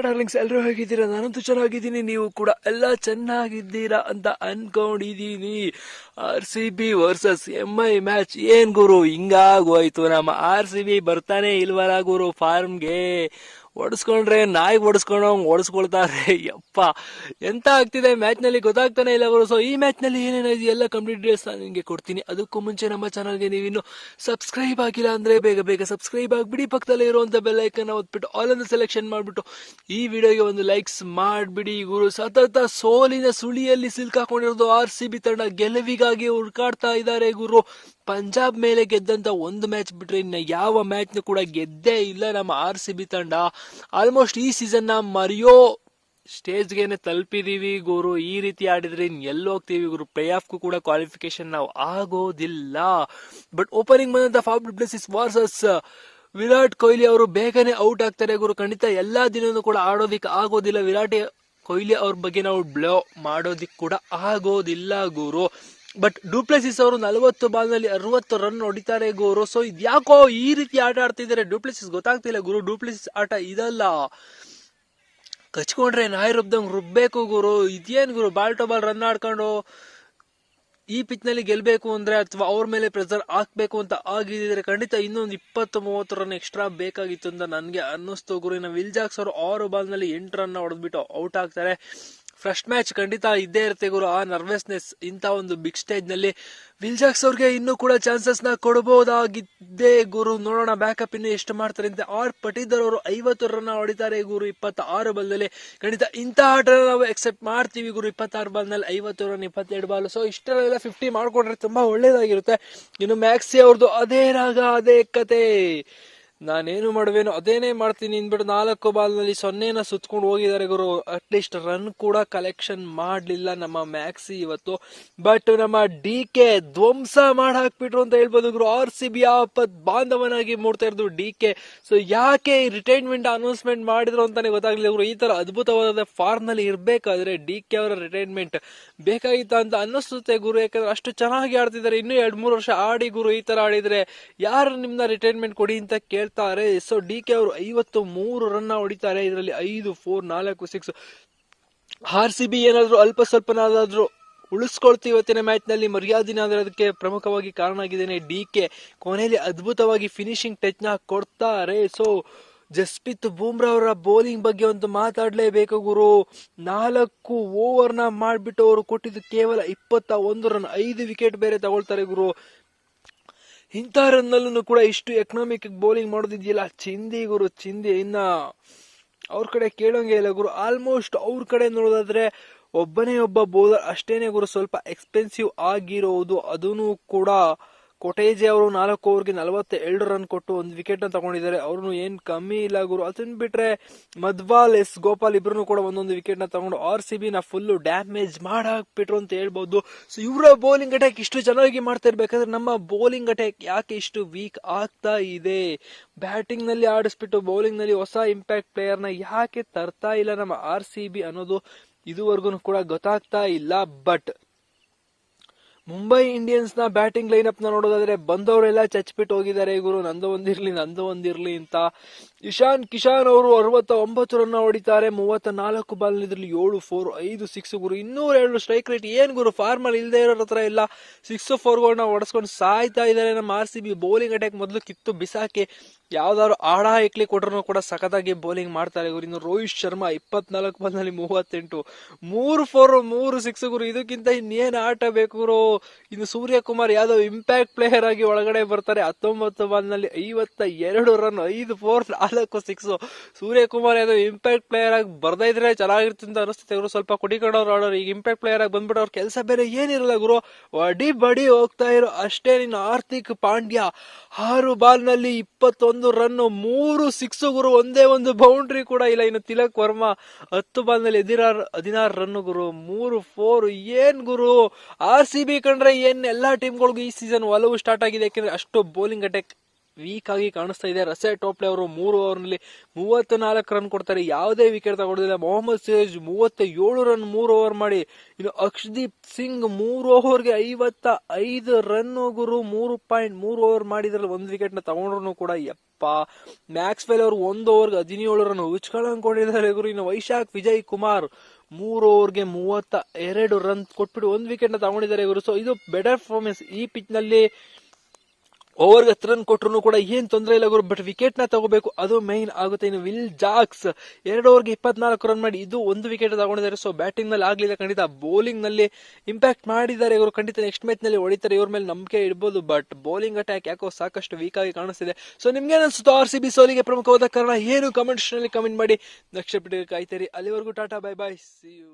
Darlings ಎಲ್ಲರೂ ಹೇಗಿದ್ದೀರಾ? ನಾನಂತೂ ಚೆನ್ನಾಗಿದ್ದೀನಿ. ನೀವು ಕೂಡ ಎಲ್ಲ ಚೆನ್ನಾಗಿದ್ದೀರಾ ಅಂತ ಅನ್ಕೊಂಡಿದ್ದೀನಿ R C B versus M I match ಏನ್ ಗುರು? ಹಿಂಗಾಗೋಯ್ತು ನಮ್ಮ ಆರ್ ಸಿ ಬಿ ಬರ್ತಾನೆ ಇಲ್ವಲ್ಲ ಗುರು ಫಾರ್ಮ್ಗೆ ಹೊಡಿಸ್ಕೊಂಡ್ರೆ ನಾಯಿ ಹೊಡಿಸ್ಕೊಂಡಂಗ್ ಓಡಿಸ್ಕೊಳ್ತಾರೆ. ಯಪ್ಪ, ಎಂತ ಆಗ್ತಿದೆ? ಮ್ಯಾಚ್ನಲ್ಲಿ ಗೊತ್ತಾಗ್ತಾನೆ ಇಲ್ಲ ಗುರು ಸೊ ಈ ಮ್ಯಾಚ್ನಲ್ಲಿ ಏನೇನಿದೆ ಎಲ್ಲ ಕಂಪ್ಲೀಟ್ ಡೀಟೇಲ್ಸ್ ನಾನು ನಿಮಗೆ ಕೊಡ್ತೀನಿ. ಅದಕ್ಕೂ ಮುಂಚೆ ನಮ್ಮ ಚಾನಲ್ಗೆ ನೀವಿನ್ನು ಸಬ್ಸ್ಕ್ರೈಬ್ ಆಗಿಲ್ಲ ಅಂದ್ರೆ ಬೇಗ ಬೇಗ ಸಬ್ಸ್ಕ್ರೈಬ್ ಆಗ್ಬಿಡಿ. ಪಕ್ಕದಲ್ಲಿ ಇರುವಂತ ಬೆಲ್ ಐಕನ್ ಒತ್ಬಿಟ್ಟು ಅನ್ನು ಸೆಲೆಕ್ಷನ್ ಮಾಡ್ಬಿಟ್ಟು, ಈ ವಿಡಿಯೋಗೆ ಒಂದು ಲೈಕ್ಸ್ ಮಾಡ್ಬಿಡಿ ಗುರು. ಸತತ ಸೋಲಿನ ಸುಳಿಯಲ್ಲಿ ಸಿಲ್ಕಾಕೊಂಡಿರೋದು ಆರ್ ಸಿ ಬಿ ತಂಡ ಗೆಲುವಿಗಾಗಿ ಹುಡುಕಾಡ್ತಾ ಇದ್ದಾರೆ ಗುರು. ಪಂಜಾಬ್ ಮೇಲೆ ಗೆದ್ದಂತ ಒಂದು ಮ್ಯಾಚ್ ಬಿಟ್ರೆ ಇನ್ನ ಯಾವ ಮ್ಯಾಚ್ ಕೂಡ ಗೆದ್ದೇ ಇಲ್ಲ ನಮ್ಮ ಆರ್ ಸಿ ಬಿ ತಂಡ. ಆಲ್ಮೋಸ್ಟ್ ಈ ಸೀಸನ್ನ ಮರಿಯೋ ಸ್ಟೇಜ್ಗೆನೆ ತಲುಪಿದೀವಿ ಗುರು. ಈ ರೀತಿ ಆಡಿದ್ರೆ ಇನ್ ಎಲ್ಲಿ ಹೋಗ್ತೀವಿ ಗುರು? ಪ್ಲೇ ಆಫ್ಗೂ ಕೂಡ ಕ್ವಾಲಿಫಿಕೇಶನ್ ನಾವು ಆಗೋದಿಲ್ಲ. ಬಟ್ ಓಪನಿಂಗ್ ಬಂದಂತ Faf is versus Virat Kohli ಅವರು ಬೇಗನೆ ಔಟ್ ಆಗ್ತಾರೆ ಗುರು. ಖಂಡಿತ ಎಲ್ಲಾ ದಿನವೂ ಕೂಡ ಆಡೋದಿಕ್ಕೆ ಆಗೋದಿಲ್ಲ. ವಿರಾಟ್ ಕೊಹ್ಲಿ ಅವ್ರ ಬಗ್ಗೆ ನಾವು ಬ್ಲೋ ಮಾಡೋದಿಕ್ ಕೂಡ ಆಗೋದಿಲ್ಲ ಗುರು. ಬಟ್ ಡೂಪ್ಲೆಸಿಸ್ ಅವರು ನಲವತ್ತು ಬಾಲ್ನಲ್ಲಿ ಅರವತ್ತು ರನ್ ಹೊಡಿತಾರೆ ಗುರು ಸೊ ಇದ್ಯಾಕೋ ಈ ರೀತಿ ಆಟ ಆಡ್ತಿದ್ದಾರೆ? ಡೂಪ್ಲೆಸಿಸ್ ಗೊತ್ತಾಗ್ತಿಲ್ಲ ಗುರು. ಡೂಪ್ಲೆಸಿಸ್ ಆಟ ಇದಲ್ಲ. ಕಚ್ಕೊಂಡ್ರೆ ನಾಯಿ ರುಬ್ದಂಗ್ ರುಬ್ಬೇಕು ಗುರು. ಇದೇನ್ ಗುರು? ಬಾಲ್ ಟು ಬಾಲ್ ರನ್ ಆಡ್ಕೊಂಡು ಈ ಪಿಚ್ನಲ್ಲಿ ಅಂದರೆ ಅಥವಾ ಅವ್ರ ಮೇಲೆ ಪ್ರೆಸರ್ ಹಾಕ್ಬೇಕು ಅಂತ ಆಗಿದ್ರೆ ಖಂಡಿತ ಇನ್ನೊಂದು ಇಪ್ಪತ್ತು, ಮೂವತ್ತು ರನ್ ಎಕ್ಸ್ಟ್ರಾ ಬೇಕಾಗಿತ್ತು ಅಂತ ನನಗೆ ಅನ್ನಿಸ್ತು ಗುರು. ಇನ್ನು ವಿಲ್ ಜಾಕ್ಸ್ ಅವರು ಆರು ಬಾಲ್ನಲ್ಲಿ ಎಂಟು ರನ್ ಹೊಡೆದ್ಬಿಟ್ಟು ಔಟ್ ಆಗ್ತಾರೆ. ಫಸ್ಟ್ ಮ್ಯಾಚ್ ಖಂಡಿತ ಇದ್ದೇ ಇರುತ್ತೆ ಗುರು. ಆ ನರ್ವಸ್ನೆಸ್ ಇಂಥ ಒಂದು ಬಿಗ್ ಸ್ಟೇಜ್ನಲ್ಲಿ ವಿಲ್ಜಾಕ್ಸ್ ಅವ್ರಿಗೆ ಇನ್ನೂ ಕೂಡ ಚಾನ್ಸಸ್ನ ಕೊಡಬಹುದಾಗಿದ್ದೇ ಗುರು. ನೋಡೋಣ ಬ್ಯಾಕಪ್ ಇನ್ನು ಎಷ್ಟು ಮಾಡ್ತಾರೆ ಅಂತ. ಆರ್ ಪಟೀದರ್ ಅವರು ಐವತ್ತು ರನ್ ಹೊಡಿತಾರೆ ಗುರು. ಇಪ್ಪತ್ತ ಆರು ಬಾಲ್ನಲ್ಲಿ ಖಂಡಿತ ಇಂಥ ಆಟ ನಾವು ಎಕ್ಸೆಪ್ಟ್ ಮಾಡ್ತೀವಿ ಗುರು. ಇಪ್ಪತ್ತಾರು ಬಾಲ್ನಲ್ಲಿ ಐವತ್ತು ರನ್ ಇಪ್ಪತ್ತೆರಡು ಬಾಲ್ ಸೊ ಇಷ್ಟರಲ್ಲೆಲ್ಲ ಫಿಫ್ಟಿ ಮಾಡ್ಕೊಂಡ್ರೆ ತುಂಬಾ ಒಳ್ಳೇದಾಗಿರುತ್ತೆ. ಇನ್ನು ಮ್ಯಾಕ್ಸಿ ಅವ್ರದ್ದು ಅದೇ ರಾಗ, ಅದೇ ಕತೆ. ನಾನೇನು ಮಾಡುವೇನೋ ಅದೇನೇ ಮಾಡ್ತೀನಿ ಅಂದ್ಬಿಟ್ಟು ನಾಲ್ಕು ಬಾಲ್ನಲ್ಲಿ ಸೊನ್ನೆನ ಸುತ್ಕೊಂಡು ಹೋಗಿದ್ದಾರೆ ಗುರು. ಅಟ್ಲೀಸ್ಟ್ ರನ್ ಕೂಡ ಕಲೆಕ್ಷನ್ ಮಾಡಲಿಲ್ಲ ನಮ್ಮ ಮ್ಯಾಕ್ಸಿ ಇವತ್ತು. ಬಟ್ ನಮ್ಮ ಡಿ ಕೆ ಧ್ವಂಸ ಮಾಡಿ ಹಾಕ್ಬಿಟ್ರು ಅಂತ ಹೇಳ್ಬೋದು ಗುರು. ಆರ್ ಸಿ ಬಿ ಆಪತ್ ಬಾಂಧವನಾಗಿ ಮೂಡ್ತಾ ಇರೋದು ಡಿ ಕೆ ಸೊ ಯಾಕೆ ರಿಟೈರ್ಮೆಂಟ್ ಅನೌನ್ಸ್ಮೆಂಟ್ ಮಾಡಿದ್ರು ಅಂತಾನೆ ಗೊತ್ತಾಗ್ಲಿಲ್ಲ ಗುರು. ಈ ತರ ಅದ್ಭುತವಾದ ಫಾರ್ಮ್ನಲ್ಲಿ ಇರ್ಬೇಕಾದ್ರೆ ಡಿ ಕೆ ಅವರ ರಿಟೈರ್ಮೆಂಟ್ ಬೇಕಾಗಿತ್ತ ಅಂತ ಅನ್ನಿಸುತ್ತೆ ಗುರು. ಯಾಕಂದ್ರೆ ಅಷ್ಟು ಚೆನ್ನಾಗಿ ಆಡ್ತಿದ್ದಾರೆ. ಇನ್ನೂ ಎರಡು ಮೂರು ವರ್ಷ ಆಡಿ ಗುರು ಈ ತರ ಆಡಿದ್ರೆ ಯಾರು ನಿಮ್ನ ರಿಟೈರ್ಮೆಂಟ್ ಕೊಡಿ ಅಂತ ಕೇಳ್ತಾರೆ ಸೊ ಡಿ ಕೆ ಅವರು ಐವತ್ತು ಮೂರು ರನ್ ಹೊಡಿತಾರೆ. ಇದರಲ್ಲಿ ಐದು ಫೋರ್ ನಾಲ್ಕು ಸಿಕ್ಸ್ ಆರ್ ಸಿ ಬಿ ಏನಾದರೂ ಅಲ್ಪ ಸ್ವಲ್ಪನಾದರೂ ಉಳಿಸ್ಕೊಳ್ತು ಇವತ್ತಿನ ಮ್ಯಾಚ್ನಲ್ಲಿ. ಮರ್ಯಾದಿನ ಅದಕ್ಕೆ ಪ್ರಮುಖವಾಗಿ ಕಾರಣ ಆಗಿದ್ದೇನೆ ಡಿ ಕೆ ಕೊನೆಯಲ್ಲಿ ಅದ್ಭುತವಾಗಿ ಫಿನಿಶಿಂಗ್ ಟಚ್ನ ಕೊಡ್ತಾರೆ. ಸೊ ಜಸ್ಪ್ರೀತ್ ಬೂಮ್ರಾ ಅವರ ಬೌಲಿಂಗ್ ಬಗ್ಗೆ ಒಂದು ಮಾತಾಡಲೇಬೇಕು ಗುರು. ನಾಲ್ಕು ಓವರ್ನ ಮಾಡ್ಬಿಟ್ಟು ಅವರು ಕೊಟ್ಟಿದ್ದು ಕೇವಲ ಇಪ್ಪತ್ತ ಒಂದು ರನ್ ಐದು ವಿಕೆಟ್ ಬೇರೆ ತಗೊಳ್ತಾರೆ ಗುರು. ಇಂಥ ರನ್ನಲ್ಲೂ ಕೂಡ ಇಷ್ಟು ಎಕನಾಮಿಕ್ ಬೌಲಿಂಗ್ ಮಾಡೋದಿದೆಯಲ್ಲ? ಚಿಂದಿ ಗುರು, ಚಿಂದಿ. ಇನ್ನ ಅವ್ರ ಕಡೆ ಕೇಳೋಂಗೆ ಇಲ್ಲ ಗುರು. ಆಲ್ಮೋಸ್ಟ್ ಅವ್ರ ಕಡೆ ನೋಡೋದಾದ್ರೆ ಒಬ್ಬನೇ ಒಬ್ಬ ಬೌಲರ್ ಅಷ್ಟೇನೆ ಗುರು. ಸ್ವಲ್ಪ ಎಕ್ಸ್ಪೆನ್ಸಿವ್ ಆಗಿರೋದು. ಅದೂ ಕೂಡ ಕೊಟೇಜೆ ಅವರು ನಾಲ್ಕು ಓವರ್ಗೆ ನಲವತ್ತ ಎರಡು ರನ್ ಕೊಟ್ಟು ಒಂದು ವಿಕೆಟ್ನ ತಗೊಂಡಿದ್ದಾರೆ. ಅವ್ರನ್ನು ಏನ್ ಕಮ್ಮಿ ಇಲ್ಲ ಗುರು. ಅದನ್ನ ಬಿಟ್ರೆ ಮಧ್ವಾಲ್ ಎಸ್ ಗೋಪಾಲ್ ಇಬ್ರು ಕೂಡ ಒಂದೊಂದು ವಿಕೆಟ್ನ ತಗೊಂಡು ಆರ್ ಸಿ ಬಿ ನ ಫುಲ್ ಡ್ಯಾಮೇಜ್ ಮಾಡಾಕ್ಬಿಟ್ರು ಅಂತ ಹೇಳ್ಬಹುದು ಸೊ ಇವರ ಬೌಲಿಂಗ್ ಅಟ್ಯಾಕ್ ಇಷ್ಟು ಚೆನ್ನಾಗಿ ಮಾಡ್ತಾ ಇರ್ಬೇಕಾದ್ರೆ ನಮ್ಮ ಬೌಲಿಂಗ್ ಅಟ್ಯಾಕ್ ಯಾಕೆ ಇಷ್ಟು ವೀಕ್ ಆಗ್ತಾ ಇದೆ? ಬ್ಯಾಟಿಂಗ್ನಲ್ಲಿ ಆಡಿಸ್ಬಿಟ್ಟು ಬೌಲಿಂಗ್ನಲ್ಲಿ ಹೊಸ ಇಂಪ್ಯಾಕ್ಟ್ ಪ್ಲೇಯರ್ನ ಯಾಕೆ ತರ್ತಾ ಇಲ್ಲ ನಮ್ಮ ಆರ್ ಸಿ ಬಿ ಅನ್ನೋದು ಇದುವರೆಗೂ ಕೂಡ ಗೊತ್ತಾಗ್ತಾ ಇಲ್ಲ. ಬಟ್ ಮುಂಬೈ ಇಂಡಿಯನ್ಸ್ನ ಬ್ಯಾಟಿಂಗ್ ಲೈನ್ ಅಪ್ನ ನೋಡೋದಾದ್ರೆ ಬಂದವರೆಲ್ಲ ಚಚ್ಬಿಟ್ಟು ಹೋಗಿದ್ದಾರೆ. ಗುರು, ನಂದು ಒಂದಿರ್ಲಿ ನಂದು ಒಂದಿರ್ಲಿ ಅಂತ. ಇಶಾನ್, ಕಿಶಾನ್ ಅವರು ಅರವತ್ತ ಒಂಬತ್ತು ರನ್ ಹೊಡಿತಾರೆ. ಮೂವತ್ತ ನಾಲ್ಕು ಬಾಲ್ ಇದ್ರಲ್ಲಿ ಏಳು ಫೋರ್ ಐದು ಸಿಕ್ಸ್ ಗುರು. ಇನ್ನೂರ ಎರಡು ಸ್ಟ್ರೈಕ್ ರೇಟ್ ಏನ್ ಗುರು? ಫಾರ್ಮಲ್ ಇಲ್ಲದೆ ಇರೋ ಹತ್ರ ಎಲ್ಲ ಸಿಕ್ಸ್ ಫೋರ್ಗಳನ್ನ ಹೊಡೆಸ್ಕೊಂಡು ಸಾಯ್ತಾ ಇದ್ದಾರೆ ನಮ್ಮ R C B bowling attack ಮೊದಲು ಕಿತ್ತು ಬಿಸಾಕಿ ಯಾವ್ದಾದ್ರು ಆಡ ಇಕ್ಲಿ ಕೊಟ್ರು ಕೂಡ ಸಖತ್ತಾಗಿ ಬೌಲಿಂಗ್ ಮಾಡ್ತಾರೆ ಗುರು. ಇನ್ನು ರೋಹಿತ್ ಶರ್ಮಾ ಇಪ್ಪತ್ನಾಲ್ಕು ಬಾಲ್ನಲ್ಲಿ ಮೂವತ್ತೆಂಟು. ಮೂರು ಫೋರ್ ಮೂರು ಸಿಕ್ಸ್ ಗುರು. ಇದಕ್ಕಿಂತ ಇನ್ನೇನು ಆಟ ಬೇಕು ಗುರು? ಇನ್ನು ಸೂರ್ಯಕುಮಾರ್ ಯಾದವ್ ಇಂಪ್ಯಾಕ್ಟ್ ಪ್ಲೇಯರ್ ಆಗಿ ಒಳಗಡೆ ಬರ್ತಾರೆ. ಹತ್ತೊಂಬತ್ತು ಬಾಲ್ನಲ್ಲಿ ಐವತ್ತ ಎರಡು ರನ್, ಐದು ಫೋರ್ ನಾಲ್ಕು six Suryakumar Yadav impact player ಆಗಿ ಬರ್ತಾ ಇದ್ರೆ ಚೆನ್ನಾಗಿರುತ್ತೆ ಅಂತ ಅನಿಸುತ್ತೆ ಗುರು ಸ್ವಲ್ಪ ಕುಡಿಕೊಂಡವ್ರು ಆಡೋರು ಈಗ ಇಂಪ್ಯಾಕ್ಟ್ ಪ್ಲೇಯರ್ ಆಗಿ ಬಂದ್ಬಿಟ್ಟು ಅವ್ರ ಕೆಲಸ ಬೇರೆ ಏನಿರಲ್ಲ ಗುರು. ಬಡಿ ಬಡಿ ಹೋಗ್ತಾ ಇರೋ ಅಷ್ಟೇ ನಿನ್ನ ಆರ್ಥಿಕ್ ಪಾಂಡ್ಯ. ಆರು ಬಾಲ್ನಲ್ಲಿ ಇಪ್ಪತ್ತೊಂದು ರನ್, ಮೂರು ಸಿಕ್ಸ್ ಗುರು. ಒಂದೇ ಒಂದು ಬೌಂಡ್ರಿ ಕೂಡ ಇಲ್ಲ. ಇನ್ನು ತಿಲಕ್ ವರ್ಮಾ ಹತ್ತು ಬಾಲ್ನಲ್ಲಿ ಹದಿನಾರು ಹದಿನಾರು ರನ್ ಗುರು. ಮೂರು ಫೋರ್ ಏನ್ ಗುರು? ಆರ್ ಸಿ ಬಿ ಕಂಡ್ರೆ ಏನ್ ಎಲ್ಲಾ ಟೀಮ್ಗಳಿಗೂ ಈ ಸೀಸನ್ ಒಲವು ಸ್ಟಾರ್ಟ್ ಆಗಿದೆ. ಯಾಕಂದ್ರೆ ಅಷ್ಟು ಬೌಲಿಂಗ್ ಅಟ್ಯಾಕ್ ವೀಕ್ ಆಗಿ ಕಾಣಿಸ್ತಾ ಇದೆ. ರಸೆ ಟೋಪ್ಲೆ ಅವರು ಮೂರು ಓವರ್ನಲ್ಲಿ ಮೂವತ್ತ ನಾಲ್ಕು ರನ್ ಕೊಡ್ತಾರೆ. ಯಾವುದೇ ವಿಕೆಟ್ ತಗೊಳ್ಳೋದಿಲ್ಲ ಮೊಹಮ್ಮದ್ ಸಿರಾಜ್ ಮೂವತ್ತ ಏಳು ರನ್ ಮೂರು ಓವರ್ ಮಾಡಿ. ಇನ್ನು ಅಕ್ಷದೀಪ್ ಸಿಂಗ್ ಮೂರು ಓವರ್ಗೆ ಐವತ್ತ ಐದು ರನ್ ಗುರು ಮೂರು ಪಾಯಿಂಟ್ ಮೂರು ಓವರ್ ಮಾಡಿದ್ರಲ್ಲಿ ಒಂದು ವಿಕೆಟ್ನ ತಗೊಂಡ್ರು ಕೂಡ ಯಪ್ಪ. ಮ್ಯಾಕ್ಸ್ ವೆಲ್ ಅವರು ಒಂದು ಓವರ್ಗೆ ಹದಿನೇಳು ರನ್ ಉಚ್ಕಳಂಗ್ ಕೊಟ್ಟಿದ್ದಾರೆ ಗುರು. ಇನ್ನು ವೈಶಾಖ್, ವಿಜಯ್ ಕುಮಾರ್ ಮೂರು ಓವರ್ಗೆ ಮೂವತ್ತ ಎರಡು ರನ್ ಕೊಟ್ಬಿಟ್ಟು ಒಂದು ವಿಕೆಟ್ನ ತಗೊಂಡಿದ್ದಾರೆ ಗುರು. ಸೊ ಇದು ಬೆಟರ್ ಪರ್ಫಾರ್ಮೆನ್ಸ್ ಈ ಪಿಚ್ ಹತ್ತು ರನ್ ಕೊಟ್ರು ಕೂಡ ಏನ್ ತೊಂದರೆ ಇಲ್ಲ ಗುರು ಬಟ್ ವಿಕೆಟ್ನ ತಗೋಬೇಕು, ಅದು ಮೈನ್ ಆಗುತ್ತೆ. ಇನ್ನು ವಿಲ್ ಜಾಕ್ಸ್ ಎರಡು ಓವರ್ಗೆ ಇಪ್ಪತ್ನಾಲ್ಕು ರನ್ ಮಾಡಿ, ಇದು ಒಂದು ವಿಕೆಟ್ ತಗೊಂಡಿದ್ದಾರೆ. ಸೊ ಬ್ಯಾಟಿಂಗ್ನಲ್ಲಿ ಆಗ್ಲಿಲ್ಲ ಖಂಡಿತ. ಬೌಲಿಂಗ್ನಲ್ಲಿ ಇಂಪ್ಯಾಕ್ಟ್ ಮಾಡಿದ್ದಾರೆ ಇವರು ಖಂಡಿತ ನೆಕ್ಸ್ಟ್ ಮ್ಯಾಚ್ನಲ್ಲಿ ಹೊಡಿತಾರೆ. ಇವ್ರ ಮೇಲೆ ನಂಬಿಕೆ ಇಡ್ಬೋದು ಬಟ್ ಬೌಲಿಂಗ್ ಅಟ್ಯಾಕ್ ಯಾಕೋ ಸಾಕಷ್ಟು ವೀಕ್ ಆಗಿ ಕಾಣಿಸ್ತಿದೆ. ಸೊ ನಿಮ್ಗೆ ಅನ್ಸುತ್ತೆ ಆರ್ ಸಿ ಬಿ ಸೋಲಿಗೆ ಪ್ರಮುಖವಾದ ಕಾರಣ ಏನು ಕಮೆಂಟ್ಸ್ನಲ್ಲಿ ಕಮೆಂಟ್ ಮಾಡಿ. ನೆಕ್ಸ್ಟ್ ಕಾಯ್ತೀರಿ. ಅಲ್ಲಿವರೆಗೂ tata bye bye see you